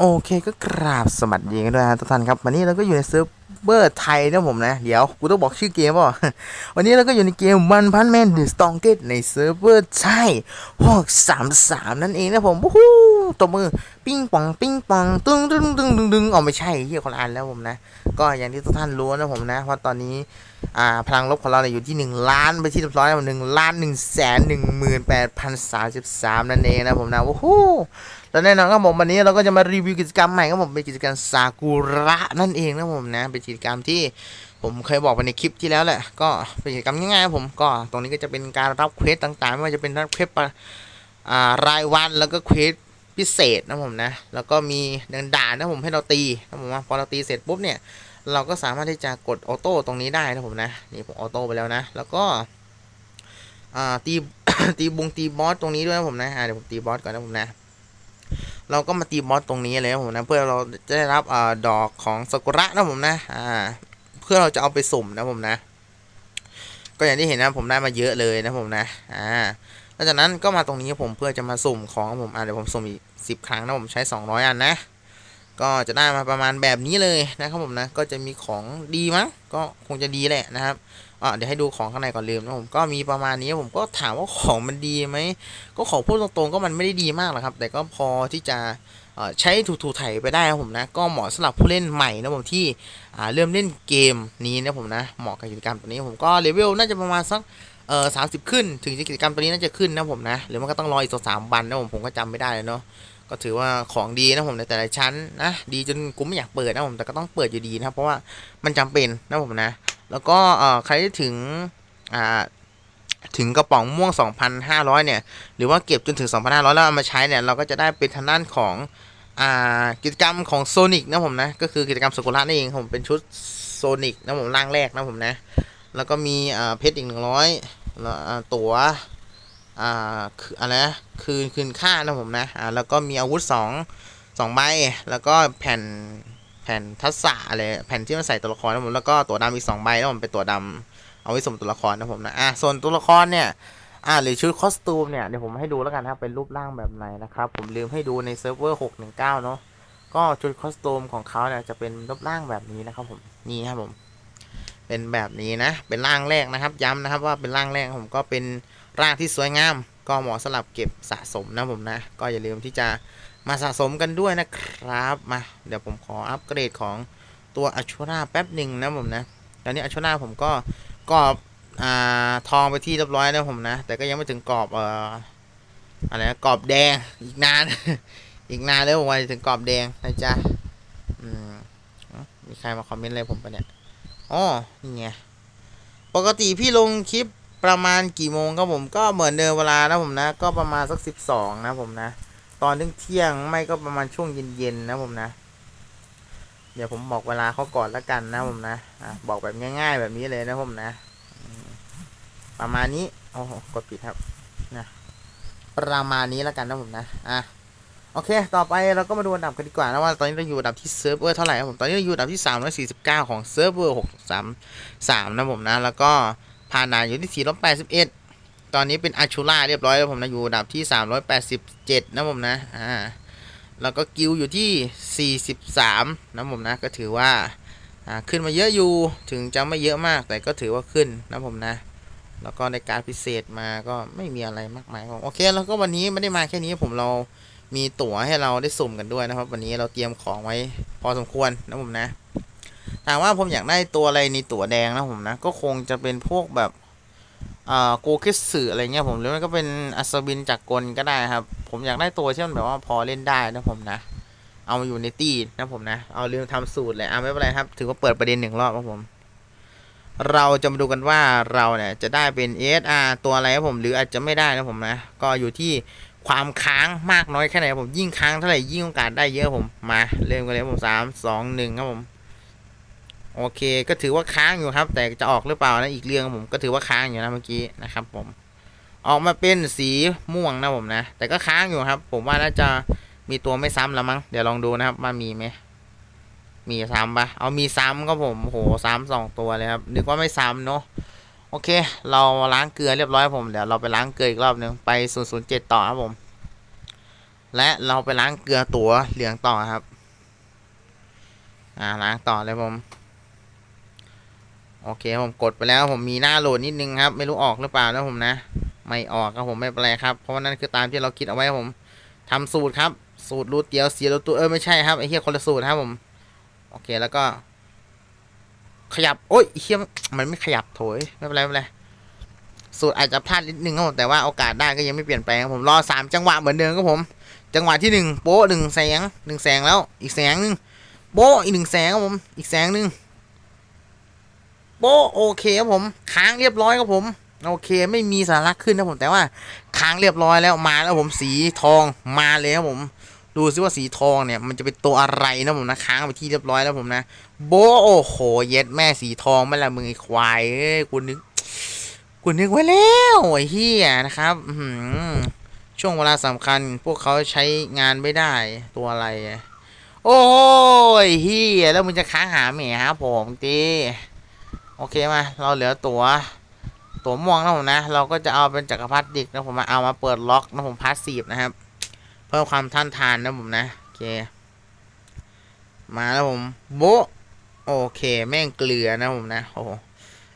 โอเคก็กราบสวัสดีกันด้วยนะทุกท่านครับ วันนี้เราก็อยู่ในเซิร์ฟเวอร์ไทยนะผมนะ เดี๋ยวกูต้องบอกชื่อเกมเปล่าวันนี้เราก็อยู่ในเกมมันพันแมนเดอะสตองเกตในเซิร์ฟเวอร์ไทยหกสามสามนั่นเองนะผมวู้ ตบมือ ปิ้งปอง ปิ้งปองตึงตึงตึงตึงตึงอ๋อไม่ใช่เฮียคนละอันแล้วผมนะ ก็อย่างที่ทุกท่านรู้นะผมนะว่าตอนนี้อ่าพลังลบของเราเนี่ยอยู่ที่ 1 ล้านไปที่เรียบร้อยแล้วหนึ่งล้านหนึ่งแสนหนึ่งหมื่นแปดพันสามสิบสามนั่นเองนะผมนะวู้ฮู้แล้วแน่นอนครับผมวันนี้เราก็จะมารีวิวกิจกรรมใหม่ครับผมเป็นกิจกรรมซากุระนั่นเองนะผมนะเป็นกิจกรรมที่ผมเคยบอกไปในคลิปที่แล้วแหละก็เป็นกิจกรรมง่ายๆผมก็ตรงนี้ก็จะเป็นการรับเควสต่างๆ ไม่ว่าจะเป็นรับเควสปะอ่ารายวันแล้วก็เควส พิเศษนะผมนะ แล้วก็มีด่านนะผมให้เราตีนะผมว่าพอเราตีเสร็จปุ๊บเนี่ย เราก็สามารถที่จะกดออโต้ตรงนี้ได้นะผมนะ นี่ผมออโต้ไปแล้วนะ แล้วก็ตีตีบุงตีบอสตรงนี้ด้วยนะผมนะเดี๋ยวผมตีบอสก่อนนะผมนะ เราก็มาตีบอสตรงนี้เลยนะผมนะ เพื่อเราจะได้รับอดอกของซากุระนะผมนะอ่าเพื่อเราจะเอาไปสุ่มนะผมนะ ก็อย่างที่เห็นนะผมได้มาเยอะเลยนะผมนะ อ่า หลังจากนั้นก็มาตรงนี้ผมเพื่อจะมาสุ่มของผมอ่าเดี๋ยวผมสุ่มอีกสิบครั้งนะผมใช้ 200 อันนะ ก็จะได้มาประมาณแบบนี้เลยนะครับผมนะก็จะมีของดีมั้งก็คงจะดีแหละนะครับอ่าเดี๋ยวให้ดูของข้างในก่อนลืมนะผมก็มีประมาณนี้ผมก็ถามว่าของมันดีไหมก็ขอพูดตรงๆก็มันไม่ได้ดีมากหรอกครับ แต่ก็พอที่จะใช้ถูๆไถไปได้ครับผมนะ ก็เหมาะสำหรับผู้เล่นใหม่นะผมที่เริ่มเล่นเกมนี้นะผมนะเหมาะกับกิจกรรมตัวนี้ผมก็เลเวลน่าจะประมาณสัก เออสามสิบขึ้นถึงกิจกรรมตัวนี้น่าจะขึ้นนะผมนะ หรือมันก็ต้องรออีกสอสามวันนะผมผมก็จำไม่ได้เลยเนาะก็ถือว่าของดีนะผมในแต่ละชั้นนะดีจนกูไม่อยากเปิดนะผมแต่ก็ต้องเปิดอยู่ดีนะเพราะว่ามันจำเป็นนะผมนะ แล้วก็เออใครที่ถึงอ่าถึงกระป๋องม่วง 2,500 เนี่ย หรือว่าเก็บจนถึง 2,500 แล้วเอามาใช้เนี่ย เราก็จะได้เป็นทางด้านของอ่ากิจกรรมของโซนิกนะผมนะ ก็คือกิจกรรมสกุลานั่นเองผมเป็นชุดโซนิกนะผมร่างแรกนะผมนะ แล้วก็มีเพชรอีก 100แล้อ่า ตั๋วอ่าคืออะไรนะคืนคืนค่านะผมนะอ่าแล้วก็มีอาวุธ2 2ใบแล้วก็แผ่นแผ่นทักษะอะไรแผ่นที่มันใส่ตัวละครนะผมแล้วก็ตัวดำอีก2ใบนะผมเป็นตัวดำเอาไว้สมตัวละครนะผมนะอะส่วนตัวละครเนี่ยอ่าหรือชุดคอสตูมเนี่ยเดี๋ยวผมให้ดูแล้วกันครับเป็นรูปร่างแบบไหนนะครับผมลืมให้ดูในเซิร์ฟเวอร์619เนาะก็ชุดคอสตูมของเขาเนี่ยจะเป็นรูปร่างแบบนี้นะครับผมนี่ครับผม เป็นแบบนี้นะ เป็นร่างแรกนะครับ ย้ำนะครับว่าเป็นร่างแรกผมก็เป็นร่างที่สวยงาม ก็เหมาะสำหรับเก็บสะสมนะผมนะ ก็อย่าลืมที่จะมาสะสมกันด้วยนะครับ มาเดี๋ยวผมขออัปเกรดของตัวอัชวราแป๊บหนึ่งนะผมนะ ตอนนี้อัชวราผมก็กรอบอ่าทองไปที่เรียบร้อยแล้วผมนะ แต่ก็ยังไม่ถึงกรอบเอ่ออะไรนะกรอบแดงอีกนาน อีกนานเลยผมว่าถึงกรอบแดงนะจ๊ะอืมมีใครมาคอมเมนต์อะไรผมปะเนี่ย อ๋อนี่ไงปกติพี่ลงคลิปประมาณกี่โมงครับผมก็เหมือนเดิมเวลานะผมนะ ก็ประมาณสักสิบสองนะผมนะ ตอนเที่ยงไม่ก็ประมาณช่วงเย็นๆนะผมนะ เดี๋ยวผมบอกเวลาเขาก่อนละกันนะผมนะอะบอกแบบง่าย ๆ แบบนี้เลยนะผมนะ ประมาณนี้โอ้กดผิดครับนะประมาณนี้แล้วกันนะผมนะอะ โอเค ต่อไปเราก็มาดูอันดับกันดีกว่านะว่าตอนนี้เราอยู่อันดับที่เซิร์ฟเวอร์เท่าไหร่ครับผม ตอนนี้เราอยู่อันดับที่ 349 ของเซิร์ฟเวอร์633 นะผมนะ แล้วก็ผ่านาอยู่ที่ 481 ตอนนี้เป็นอาชูล่าเรียบร้อยแล้วผมนะ อยู่อันดับที่ 387 นะผมนะ อ่า แล้วก็กิลอยู่ที่ 43 นะผมนะ ก็ถือว่า อ่า ขึ้นมาเยอะอยู่ ถึงจะไม่เยอะมาก แต่ก็ถือว่าขึ้นนะผมนะแล้วก็ในการพิเศษมาก็ไม่มีอะไรมากมายครับโอเค แล้วก็วันนี้ไม่ได้มาแค่นี้ผมเรา มีตั๋วให้เราได้สุ่มกันด้วยนะครับ วันนี้เราเตรียมของไว้พอสมควรนะผมนะถามว่าผมอยากได้ตัวอะไรในตั๋วแดงนะผมนะ ก็คงจะเป็นพวกแบบอ่าโกคิสึอะไรเงี้ยผมหรือไม่ก็เป็นอัศวินจากกลก็ได้ครับ ผมอยากได้ตัวที่มันแบบว่าพอเล่นได้นะผมนะ เอาอยู่ในตีนะผมนะ เอาเลืมทำสูตรเลยอะไม่เป็นไรครับ ถือว่าเปิดประเด็นหนึ่งรอบครับผม เราจะมาดูกันว่าเราเนี่ยจะได้เป็น SR ตัวอะไรครับผมหรืออาจจะไม่ได้นะผมนะ ก็อยู่ที่ ความค้างมากน้อยแค่ไหนผมยิ่งค้างเท่าไหร่ยิ่งโอกาสได้เยอะผมมาเริ่มกันเลยผมสามสองหนึ่งครับผมโอเค ก็ถือว่าค้างอยู่ครับ แต่จะออกหรือเปล่านะอีกเรื่องผมก็ถือว่าค้างอยู่นะเมื่อกี้นะครับ ผม ออกมาเป็นสีม่วงนะผมนะ แต่ก็ค้างอยู่ครับ ผมว่าน่าจะมีตัวไม่ซ้ำแล้วมั้งเดี๋ยวลองดูนะครับว่ามีไหมมีซ้ำปะเอามีซ้ำก็ผมโหซ้ำสองตัวเลยครับนึกว่าไม่ซ้ำเนาะ อเค เราล้างเกลือเรียบร้อยผม เดี๋ยวเราไปล้างเกลืออีกรอบหนึ่งไป 007 ต่อครับผม และเราไปล้างเกลือตัวเหลืองต่อครับ อ่าล้างต่อเลยผม โอเคผมกดไปแล้วผมมีหน้าโหลดนิดนึงครับ ไม่รู้ออกหรือเปล่านะผมนะ ไม่ออกครับผมไม่เป็นไรครับ เพราะว่านั่นคือตามที่เราคิดเอาไว้ครับผมทำสูตรครับ สูตรรูดเตียวเสียรูดตัวเออไม่ใช่ครับไอ้เหี้ยคนละสูตรครับผม โอเคแล้วก็ ขยับ โอ้ยเหี้ยมันไม่ขยับโถยไม่เป็นไรไม่เป็นไรสูตรอาจจะพลาดนิดนึงครับผมแต่ว่าโอกาสได้ก็ยังไม่เปลี่ยนแปลงครับผมรอสามจังหวะเหมือนเดิมครับผม จังหวะที่หนึ่งโป๊ะหนึ่งแสงหนึ่งแสงแล้วอีกแสงหนึ่งโป๊ะอีกหนึ่งแสงครับผม อีกแสงหนึ่งโป๊ะโอเคครับผมค้างเรียบร้อยครับผม โอเค ไม่มีสาระขึ้นนะผมแต่ว่าค้างเรียบร้อยแล้วมาแล้วผมสีทองมาเลยครับผม ดูซิว่าสีทองเนี่ยมันจะเป็นตัวอะไรนะผมนะค้างไปที่เรียบร้อยแล้วผมนะ โบโอ้โหเย็ดแม่สีทองไม่ละมึงไอ้ควายเอ้ยกูนึกกูนึกไว้แล้วไอ้เฮียนะครับหช่วงเวลาสำคัญ พวกเขาใช้งานไม่ได้ตัวอะไร โอ้ยเฮียแล้วมึงจะค้างหาแหมครับผมตีโอเคมาเราเหลือตัวตัวม่วงนะผมนะ เราก็จะเอาเป็นจักรพรรดิดกนะผมมาเอามาเปิดล็อกนะผมพาสซีฟนะครับ พิ่มความท่านทานนะผมนะ โอเค มาแล้วผม โบโอเค แม่งเกลือนะผมนะ โอ้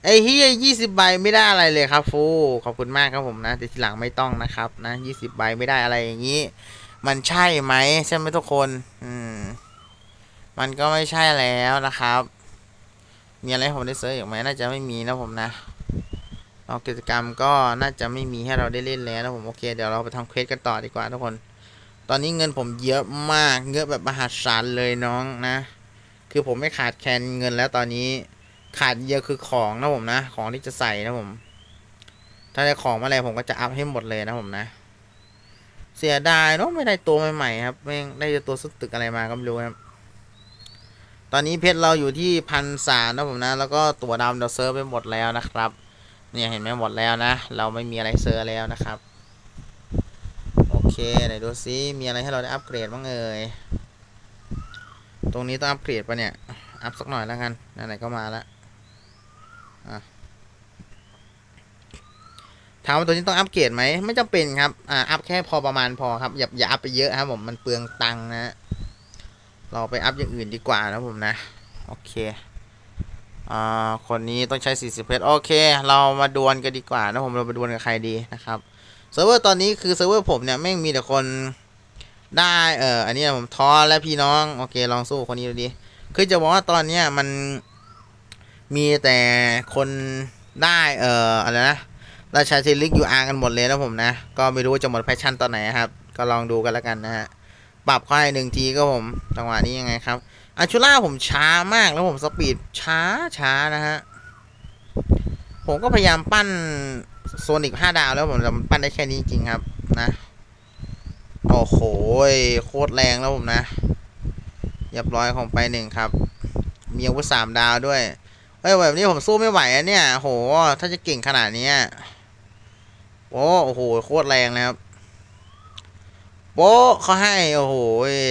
ไอ้เฮียยี่สิบใบไม่ได้อะไรเลยครับ ฟูขอบคุณมากครับผมนะแต่ทีหลังไม่ต้องนะครับ นะยี่สิบใบไม่ได้อะไรอย่างนี้ มันใช่ไหมใช่ไหมทุกคน อืม มันก็ไม่ใช่แล้วนะครับ มีอะไรผมได้เซิร์ชอีกไหมน่าจะไม่มีนะผมนะเอากิจกรรมก็น่าจะไม่มีให้เราได้เล่นแล้วนะผมโอเค เดี๋ยวเราไปทำเควสกันต่อดีกว่าทุกคน ตอนนี้เงินผมเยอะมากเยอะแบบมหาศาลเลยน้องนะ คือผมไม่ขาดแคลนเงินแล้วตอนนี้ขาดเยอะคือของนะผมนะ ของที่จะใส่นะผม ถ้าได้ของมาอะไรผมก็จะอัพให้หมดเลยนะผมนะ เสียดายเนาะไม่ได้ตัวใหม่ๆครับแม่งได้ตัวสุดตึกอะไรมาก็ไม่รู้ครับตอนนี้เพชรเราอยู่ที่พันสามนะผมนะ แล้วก็ตัวดำเราเซิร์ฟไปหมดแล้วนะครับ เนี่ยเห็นไหมหมดแล้วนะ เราไม่มีอะไรเซิร์ฟแล้วนะครับ เคไหนดูซิมีอะไรให้เราได้อัปเกรดบ้างเอ่ยตรงนี้ต้องอัปเกรดปะเนี่ย อัพสักหน่อยแล้วกันไหนๆก็มาแล้วอะถามว่าตัวนี้ต้องอัปเกรดไหมไม่จำเป็นครับอ่าอัพแค่พอประมาณพอครับอย่าอย่าอัพไปเยอะครับผมมันเปลืองตังค์นะเราไปอัพอย่างอื่นดีกว่านะผมนะโอเคอ่าคนนี้ต้องใช้40เพชรโอเค เรามาดวลกันดีกว่านะผมเรามาดวลกับใครดีนะครับ เซิร์ฟเวอร์ตอนนี้คือเซิร์ฟเวอร์ผมเนี่ยแม่งมีแต่คนได้เอออันนี้ผมท้อและพี่น้องโอเคลองสู้คนนี้ดูดิคือจะบอกว่าตอนเนี้ยมันมีแต่คนได้เอออะไรนะราชาเทลิกยูอากันหมดเลยนะผมนะ ก็ไม่รู้จะหมดแพชชั่นตอนไหนครับ ก็ลองดูกันแล้วกันนะฮะปรับค่อยหนึ่งทีก็ผมจังหวะนี้ยังไงครับอาชูล่าผมช้ามากแล้วผมสปีดช้าช้านะฮะผมก็พยายามปั้น โซนิกห้าดาวแล้วผมแต่มันปั้นได้แค่นี้จริงครับนะ โอ้โหโคตรแรงแล้วผมนะเรียบร้อยของไปหนึ่งครับ มีอาวุธสามดาวด้วยเฮ้ยแบบนี้ผมสู้ไม่ไหวอะเนี่ยโห ถ้าจะเก่งขนาดนี้โอ้โอ้โหโคตรแรงนะครับโป๊ะเขาให้ โอ้โห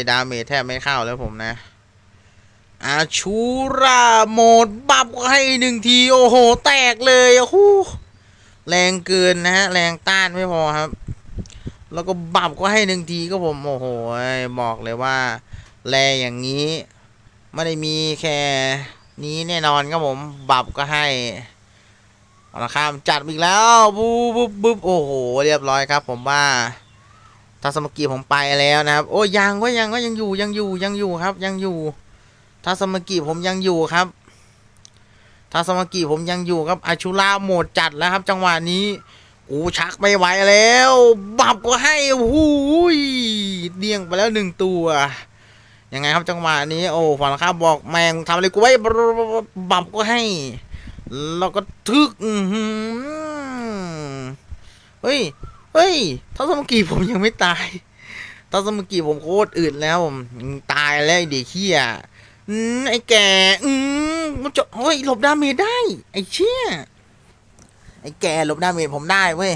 ดาเมจแทบไม่เข้าแล้วผมนะ อาชูราโหมด บับก็ให้หนึ่งที โอ้โห แตกเลยโอ้โห แรงเกินนะฮะ แรงต้านไม่พอครับ แล้วก็บับก็ให้หนึ่งทีก็ผมโอ้โหบอกเลยว่า แรงอย่างนี้ ไม่ได้มีแค่นี้แน่นอนครับผม บับก็ให้เอาละครับจัดอีกแล้วบูบบุ๊บบุ๊บโอ้โห เรียบร้อยครับ ผมว่าทัศมกีผมไปแล้วนะครับ โอ้ยังก็ยังก็ยังอยู่ยังอยู่ยังอยู่ครับ ยังอยู่ทัศมกีผมยังอยู่ครับ ทัศมกีผมยังอยู่ครับอาชูราโหมดจัดแล้วครับ จังหวะนี้โอ้ชักไม่ไหวแล้ว บับก็ให้โอ้โหเดี่ยงไปแล้วหนึ่งตัว ยังไงครับจังหวะนี้ โอ้ฝั่งข้าบอกแมงทำอะไรกูไว้บับก็ให้แล้วก็ทึกเฮ้ย เฮ้ยทัศมกีผมยังไม่ตายทัศมกีผมโคตรอึดแล้วผมตายแล้วไอเด็กเขี้ย อืมไอ้แกอืมมันจะเฮ้ยหลบดาเมจได้ ไอ้เชี่ยไอ้แกหลบดาเมจผมได้เว้ย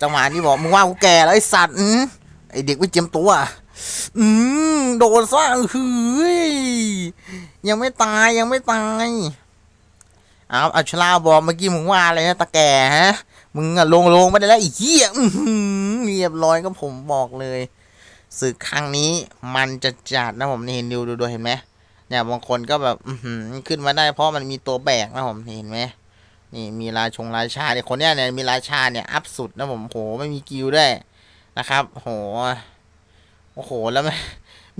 จังหวะนี้บอกมึงว่ากูแก่แล้วไอ้สัตว์อืมไอ้เด็กไม่เจียมตัว อืมโดนซะเฮ้ยยังไม่ตายยังไม่ตายอ้าวอัชราบอกเมื่อกี้มึงว่าอะไรนะตะแก่ฮะมึงอะลงลงไม่ได้แล้วไอีเหี้ยอื้อหือเรียบร้อยก็ผมบอกเลยศึกครั้งนี้มันจะจัดนะผมนี่เห็นนิวดูดูเห็นไหม เนี่ยบางคนก็แบบอืขึ้นมาได้เพราะมันมีตัวแบกนะผมเห็นไหมนี่มีราชงราชาเนี่ยคนเนี้ยเนี่ยมีราชาเนี่ยอัพสุดนะผมโหไม่มีกิลด้วยนะครับโหโอ้โหแล้ว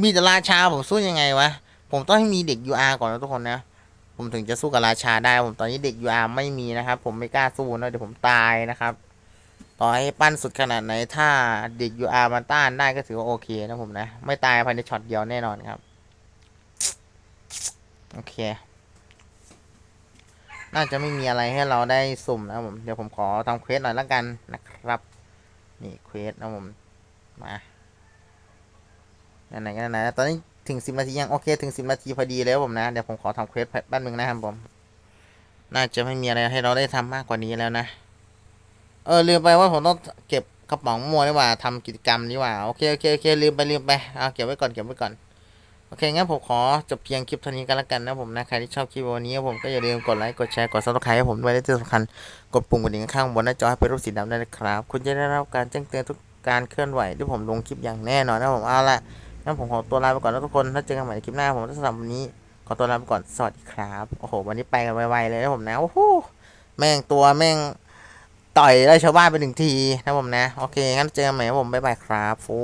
มีแต่ราชาผมสู้ยังไงวะผมต้องให้มีเด็ก UR ก่อนนะทุกคนนะผมถึงจะสู้กับราชาได้ผมตอนนี้เด็ก UR ไม่มีนะครับ ผมไม่กล้าสู้นะเดี๋ยวผมตายนะครับ ต่อให้ปั้นสุดขนาดไหนถ้าเด็ก UR มันต้านได้ก็ถือว่าโอเคนะผมนะ ไม่ตายภายในช็อตเดียวแน่นอนครับ โอเค น่าจะไม่มีอะไรให้เราได้สุ่มนะผม เดี๋ยวผมขอทำเควสหน่อยละกันนะครับ นี่เควสนะผม มาไหนกันไหนตอนนี้ถึงสิบนาทียังโอเคถึงสิบนาทีพอดีแล้วผมนะ เดี๋ยวผมขอทำเควสแป๊บนึงนะครับผม น่าจะไม่มีอะไรให้เราได้ทำมากกว่านี้แล้วนะ เออลืมไปว่าผมต้องเก็บกระป๋องมัวนี่ว่าทำกิจกรรมนี่ว่า โอเคโอเคโอเคลืมไปลืมไป เอาเก็บไว้ก่อนเก็บไว้ก่อน โอเคงั้นผมขอจบเพียงคลิปเท่านี้กันแล้วกันนะผมนะใครที่ชอบคลิปวันนี้ผมก็อย่าลืมกดไลค์กดแชร์กดซับสไครต์ให้ผมด้วยและที่สำคัญกดปุ่มกระดิ่งข้างบนหน้าจอให้เป็นรูปสีดำด้วยนะครับ คุณจะได้รับการแจ้งเตือนทุกการเคลื่อนไหวที่ผมลงคลิปอย่างแน่นอนนะผมเอาละงั้นผมขอตัวลาไปก่อนนะทุกคนถ้าเจอกันใหม่ในคลิปหน้าผมสำหรับวันนี้ขอตัวลาไปก่อนสวัสดีครับโอ้โหวันนี้ไปกันไวๆเลยนะผมนะโอ้โหแม่งตัวแม่งต่อยได้ชาวบ้านไปหนึ่งทีนะผมนะโอเคงั้นเจอกันใหม่ผมบ๊ายบายครับฟู